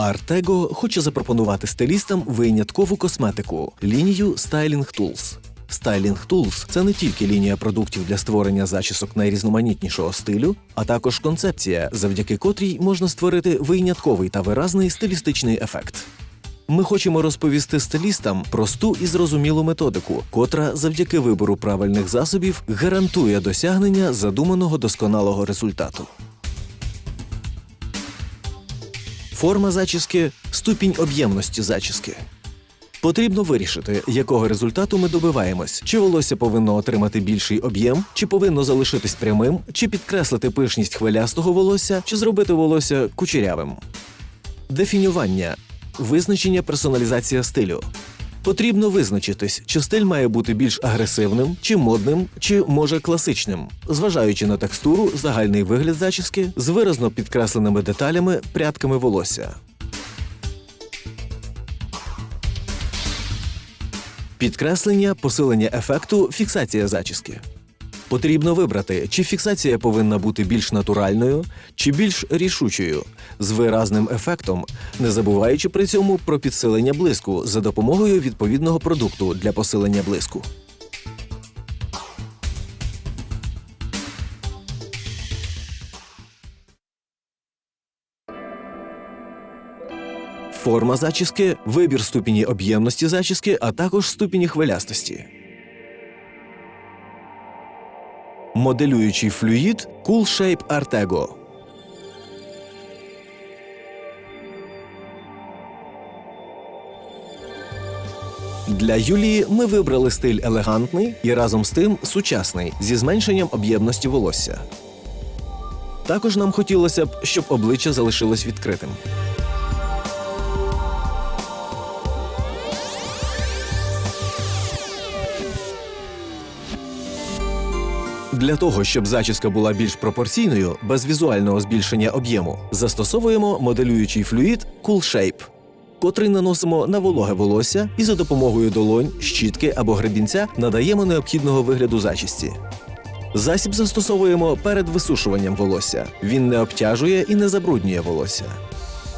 Artego хоче запропонувати стилістам виняткову косметику лінію Styling Tools. Styling Tools – це не тільки лінія продуктів для створення зачісок найрізноманітнішого стилю, а також концепція, завдяки котрій можна створити винятковий та виразний стилістичний ефект. Ми хочемо розповісти стилістам просту і зрозумілу методику, котра завдяки вибору правильних засобів гарантує досягнення задуманого досконалого результату. Форма зачіски ступінь об'ємності зачіски. Потрібно вирішити, якого результату ми добиваємось: чи волосся повинно отримати більший об'єм, чи повинно залишитись прямим, чи підкреслити пишність хвилястого волосся, чи зробити волосся кучерявим. Дефінювання визначення персоналізація стилю. Потрібно визначитись, чи стиль має бути більш агресивним, чи модним, чи може класичним, зважаючи на текстуру, загальний вигляд зачіски з виразно підкресленими деталями, прядками волосся. Підкреслення, посилення ефекту, фіксація зачіски. Потрібно вибрати, чи фіксація повинна бути більш натуральною, чи більш рішучою, з виразним ефектом, не забуваючи при цьому про підсилення блиску за допомогою відповідного продукту для посилення блиску. Форма зачіски, вибір ступені об'ємності зачіски, а також ступені хвилястості. Моделюючий флюїд Cool Shape Artego. Для Юлії ми вибрали стиль елегантний і разом з тим сучасний зі зменшенням об'ємності волосся. Також нам хотілося б, щоб обличчя залишилось відкритим. Для того, щоб зачіска була більш пропорційною, без візуального збільшення об'єму, застосовуємо моделюючий флюїд Cool Shape, котрий наносимо на вологе волосся і за допомогою долонь, щітки або гребінця надаємо необхідного вигляду зачісті. Засіб застосовуємо перед висушуванням волосся. Він не обтяжує і не забруднює волосся.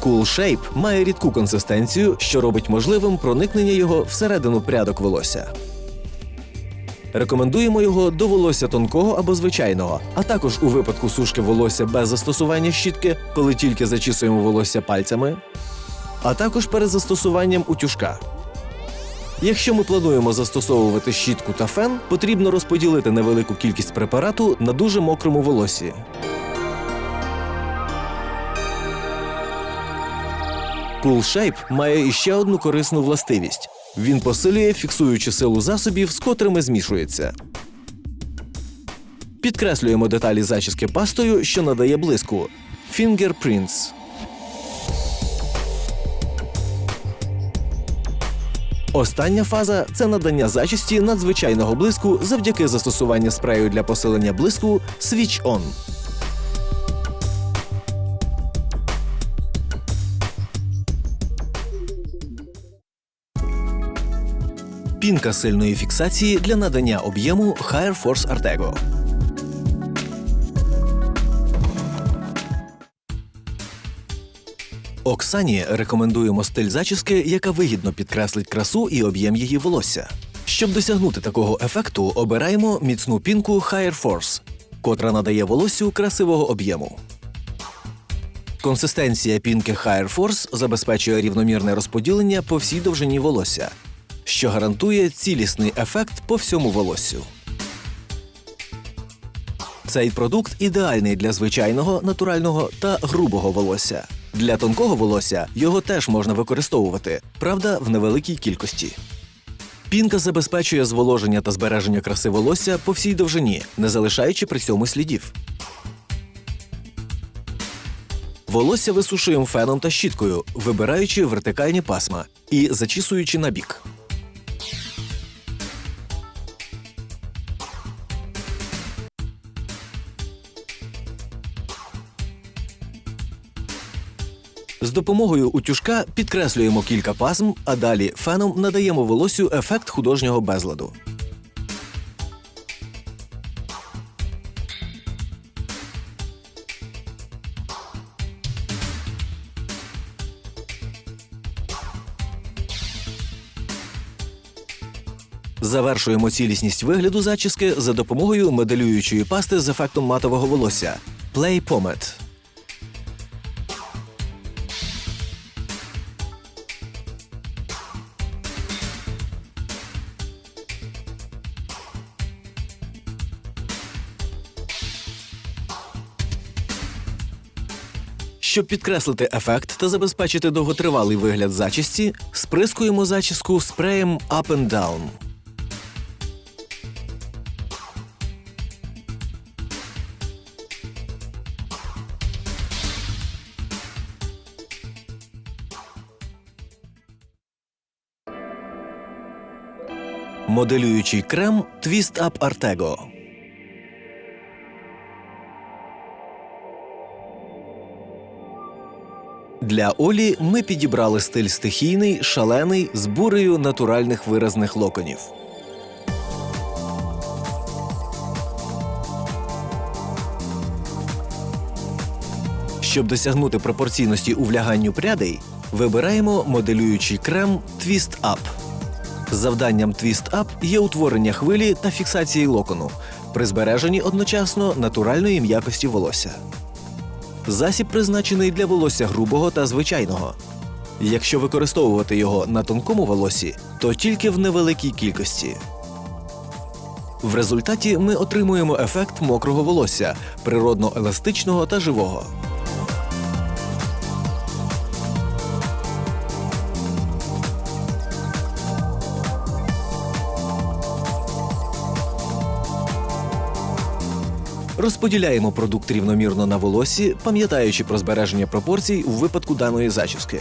Cool Shape має рідку консистенцію, що робить можливим проникнення його всередину прядок волосся. Рекомендуємо його до волосся тонкого або звичайного, а також у випадку сушки волосся без застосування щітки, коли тільки зачісуємо волосся пальцями, а також перед застосуванням утюжка. Якщо ми плануємо застосовувати щітку та фен, потрібно розподілити невелику кількість препарату на дуже мокрому волосі. Cool Shape має іще одну корисну властивість. Він посилює фіксуючу силу засобів, з котрими змішується. Підкреслюємо деталі зачіски пастою, що надає блиску. Fingerprints. Остання фаза це надання зачісті надзвичайного блиску завдяки застосуванню спрею для посилення блиску Switch On. Пінка сильної фіксації для надання об'єму Higher Force Artego. Оксані рекомендуємо стиль зачіски, яка вигідно підкреслить красу і об'єм її волосся. Щоб досягнути такого ефекту, обираємо міцну пінку Higher Force, котра надає волоссю красивого об'єму. Консистенція пінки Higher Force забезпечує рівномірне розподілення по всій довжині волосся, що гарантує цілісний ефект по всьому волоссю. Цей продукт ідеальний для звичайного, натурального та грубого волосся. Для тонкого волосся його теж можна використовувати, правда, в невеликій кількості. Пінка забезпечує зволоження та збереження краси волосся по всій довжині, не залишаючи при цьому слідів. Волосся висушуємо феном та щіткою, вибираючи вертикальні пасма і зачісуючи на бік. З допомогою утюжка підкреслюємо кілька пазм, а далі феном надаємо волосю ефект художнього безладу. Завершуємо цілісність вигляду зачіски за допомогою моделюючої пасти з ефектом матового волосся Play Pomade. Щоб підкреслити ефект та забезпечити довготривалий вигляд зачісті, сприскуємо зачіску спреєм Up and Down. Моделюючий крем Twist Up Artego. Для Олі ми підібрали стиль стихійний, шалений, з бурею натуральних виразних локонів. Щоб досягнути пропорційності у вляганню прядей, вибираємо моделюючий крем Twist Up. Завданням Twist Up є утворення хвилі та фіксації локону, при збереженні одночасно натуральної м'якості волосся. Засіб призначений для волосся грубого та звичайного. Якщо використовувати його на тонкому волосі, то тільки в невеликій кількості. В результаті ми отримуємо ефект мокрого волосся, природно еластичного та живого. Розподіляємо продукт рівномірно на волосі, пам'ятаючи про збереження пропорцій у випадку даної зачіски.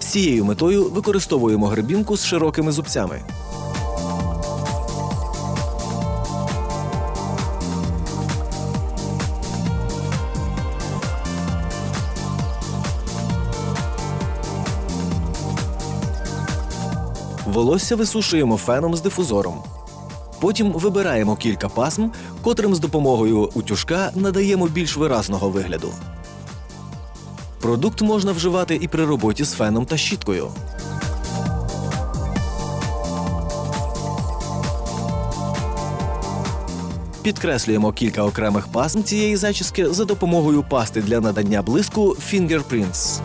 З цією метою використовуємо гребінку з широкими зубцями. Волосся висушуємо феном з дифузором. Потім вибираємо кілька пасм, котрим з допомогою утюжка надаємо більш виразного вигляду. Продукт можна вживати і при роботі з феном та щіткою. Підкреслюємо кілька окремих пасм цієї зачіски за допомогою пасти для надання блиску Fingerprints.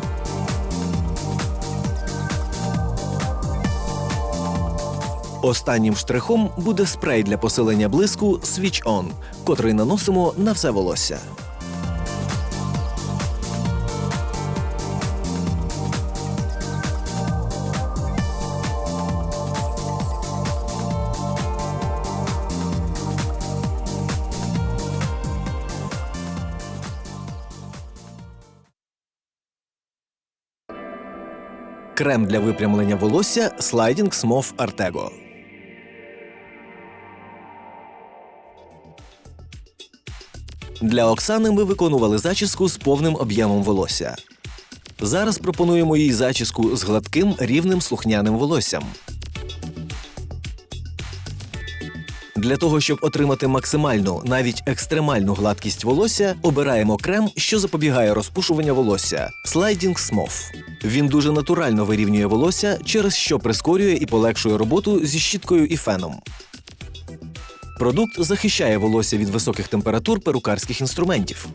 Останнім штрихом буде спрей для посилення блиску Switch On, котрий наносимо на все волосся. Крем для випрямлення волосся Sliding Smooth Artego. Для Оксани ми виконували зачіску з повним об'ємом волосся. Зараз пропонуємо їй зачіску з гладким рівним слухняним волоссям. Для того, щоб отримати максимальну, навіть екстремальну гладкість волосся, обираємо крем, що запобігає розпушуванню волосся Sliding Smooth. Він дуже натурально вирівнює волосся, через що прискорює і полегшує роботу зі щіткою і феном. Продукт захищає волосся від високих температур перукарських інструментів.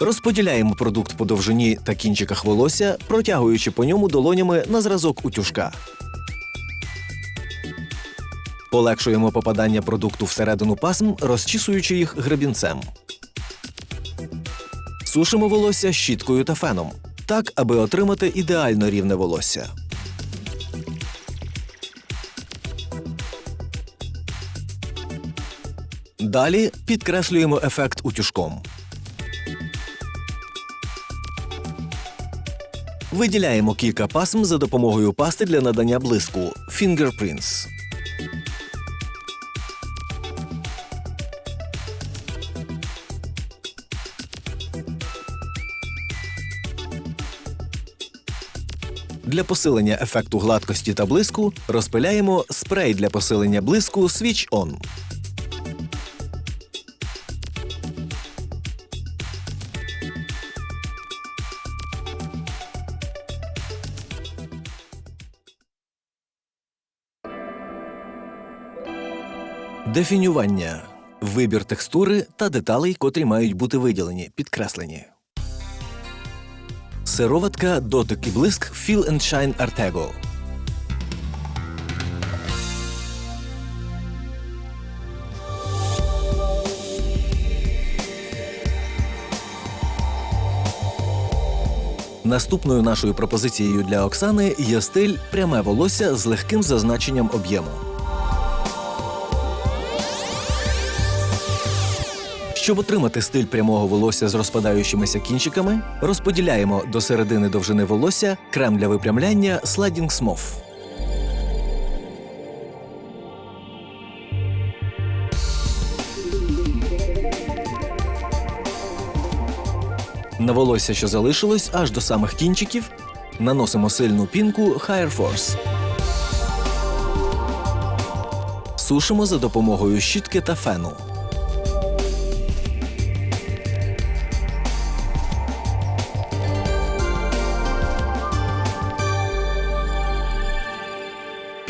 Розподіляємо продукт по довжині та кінчиках волосся, протягуючи по ньому долонями на зразок утюжка. Полегшуємо попадання продукту всередину пасм, розчісуючи їх гребінцем. Сушимо волосся щіткою та феном, так аби отримати ідеально рівне волосся. Далі підкреслюємо ефект утюжком. Виділяємо кілька пасм за допомогою пасти для надання блиску Fingerprints. Для посилення ефекту гладкості та блиску розпиляємо спрей для посилення блиску Switch On. Дефінювання вибір текстури та деталей, котрі мають бути виділені, підкреслені. Сироватка дотик і блиск Feel and Shine Artego. Наступною нашою пропозицією для Оксани є стиль пряме волосся з легким зазначенням об'єму. Щоб отримати стиль прямого волосся з розпадаючимися кінчиками, розподіляємо до середини довжини волосся крем для випрямляння Sliding Smooth. На волосся, що залишилось, аж до самих кінчиків, наносимо сильну пінку Higher Force. Сушимо за допомогою щітки та фену.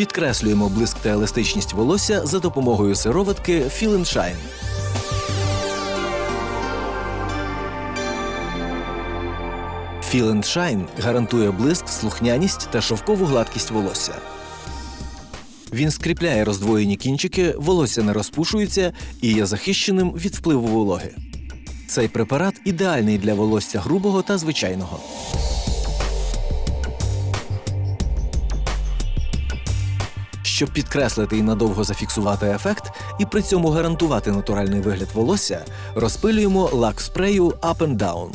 Підкреслюємо блиск та еластичність волосся за допомогою сироватки Feel and Shine. Feel and Shine гарантує блиск, слухняність та шовкову гладкість волосся. Він скріпляє роздвоєні кінчики, волосся не розпушується і є захищеним від впливу вологи. Цей препарат ідеальний для волосся грубого та звичайного. Щоб підкреслити і надовго зафіксувати ефект і при цьому гарантувати натуральний вигляд волосся, розпилюємо лак спрею Up and Down.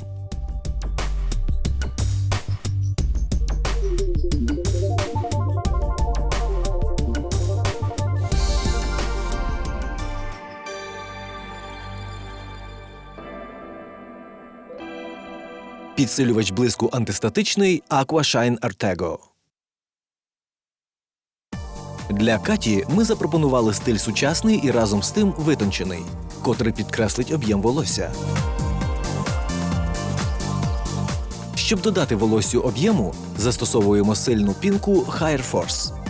Підсилювач блиску антистатичний Aqua Shine Artego. Для Каті ми запропонували стиль сучасний і разом з тим витончений, котрий підкреслить об'єм волосся. Щоб додати волоссю об'єму, застосовуємо сильну пінку Higher Force.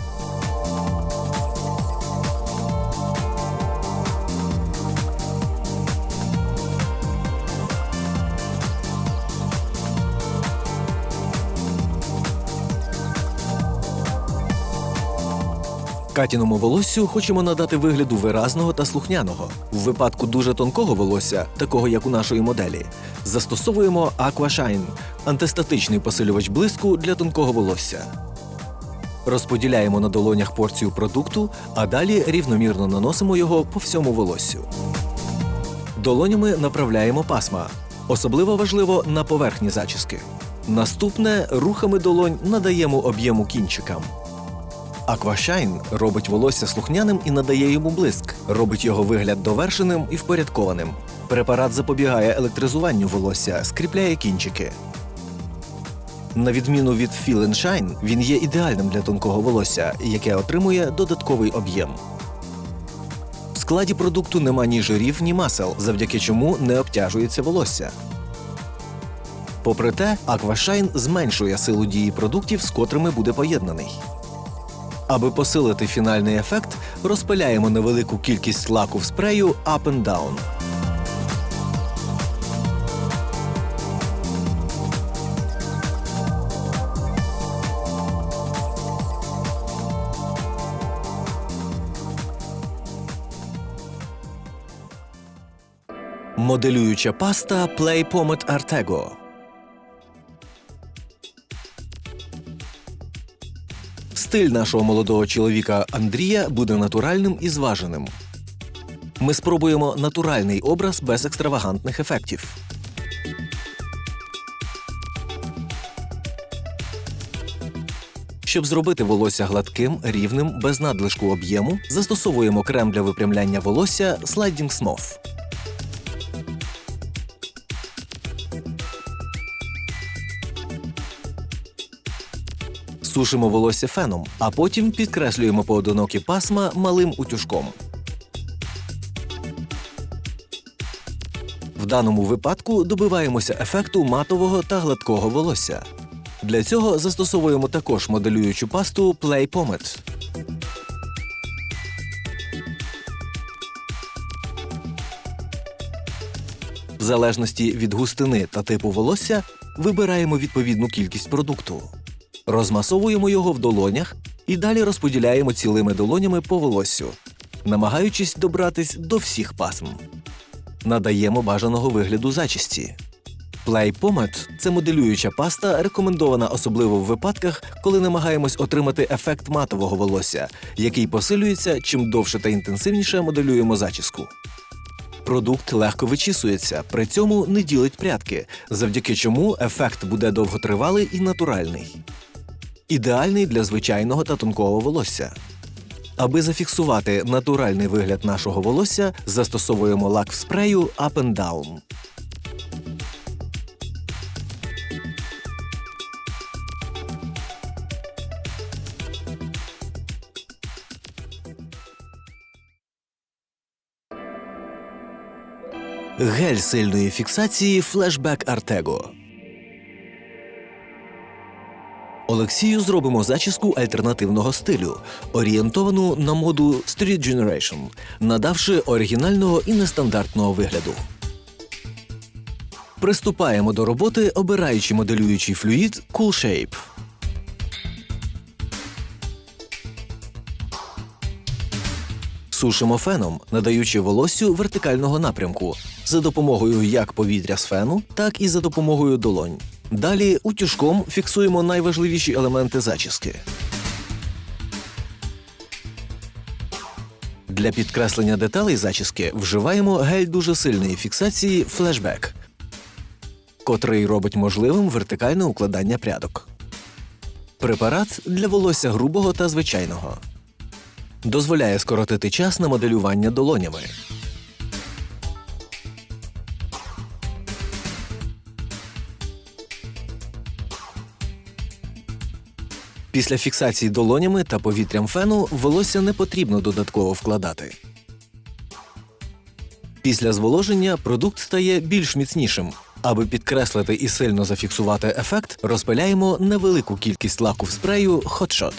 Катіному волоссю хочемо надати вигляду виразного та слухняного. В випадку дуже тонкого волосся, такого як у нашої моделі, застосовуємо Aquashine – антистатичний посилювач блиску для тонкого волосся. Розподіляємо на долонях порцію продукту, а далі рівномірно наносимо його по всьому волоссю. Долонями направляємо пасма. Особливо важливо на поверхні зачіски. Наступне рухами долонь надаємо об'єму кінчикам. Аквашайн робить волосся слухняним і надає йому блиск, робить його вигляд довершеним і впорядкованим. Препарат запобігає електризуванню волосся, скріпляє кінчики. На відміну від Feel Shine, він є ідеальним для тонкого волосся, яке отримує додатковий об'єм. В складі продукту нема ні жирів, ні масел, завдяки чому не обтяжується волосся. Попри те, Aquashine зменшує силу дії продуктів, з котрими буде поєднаний. Аби посилити фінальний ефект, розпиляємо невелику кількість лаку в спрею Up and Down. Моделююча паста Play Pomade Artego. Стиль нашого молодого чоловіка Андрія буде натуральним і зваженим. Ми спробуємо натуральний образ без екстравагантних ефектів. Щоб зробити волосся гладким, рівним, без надлишку об'єму, застосовуємо крем для випрямляння волосся Sliding Smooth. Сушимо волосся феном, а потім підкреслюємо поодинокі пасма малим утюжком. В даному випадку добиваємося ефекту матового та гладкого волосся. Для цього застосовуємо також моделюючу пасту Play Pomade. В залежності від густини та типу волосся вибираємо відповідну кількість продукту розмасовуємо його в долонях і далі розподіляємо цілими долонями по волоссю, намагаючись добратись до всіх пасм. Надаємо бажаного вигляду зачісті. Play Pomade – це моделююча паста, рекомендована особливо в випадках, коли намагаємось отримати ефект матового волосся, який посилюється чим довше та інтенсивніше моделюємо зачіску. Продукт легко вичісується, при цьому не ділить прядки, завдяки чому ефект буде довготривалий і натуральний. Ідеальний для звичайного та тонкого волосся. Аби зафіксувати натуральний вигляд нашого волосся, застосовуємо лак в спрею Up and Down. Гель сильної фіксації Flashback Artego. Олексію зробимо зачіску альтернативного стилю, орієнтовану на моду Street Generation, надавши оригінального і нестандартного вигляду. Приступаємо до роботи, обираючи моделюючий флюїд Cool Shape. Сушимо феном, надаючи волоссю вертикального напрямку за допомогою як повітря з фену, так і за допомогою долонь. Далі утюжком фіксуємо найважливіші елементи зачіски. Для підкреслення деталей зачіски вживаємо гель дуже сильної фіксації флешбек, котрий робить можливим вертикальне укладання прядок. Препарат для волосся грубого та звичайного. Дозволяє скоротити час на моделювання долонями. Після фіксації долонями та повітрям фену волосся не потрібно додатково вкладати. Після зволоження продукт стає більш міцнішим. Аби підкреслити і сильно зафіксувати ефект, розпиляємо невелику кількість лаку в спрею Hot Shot.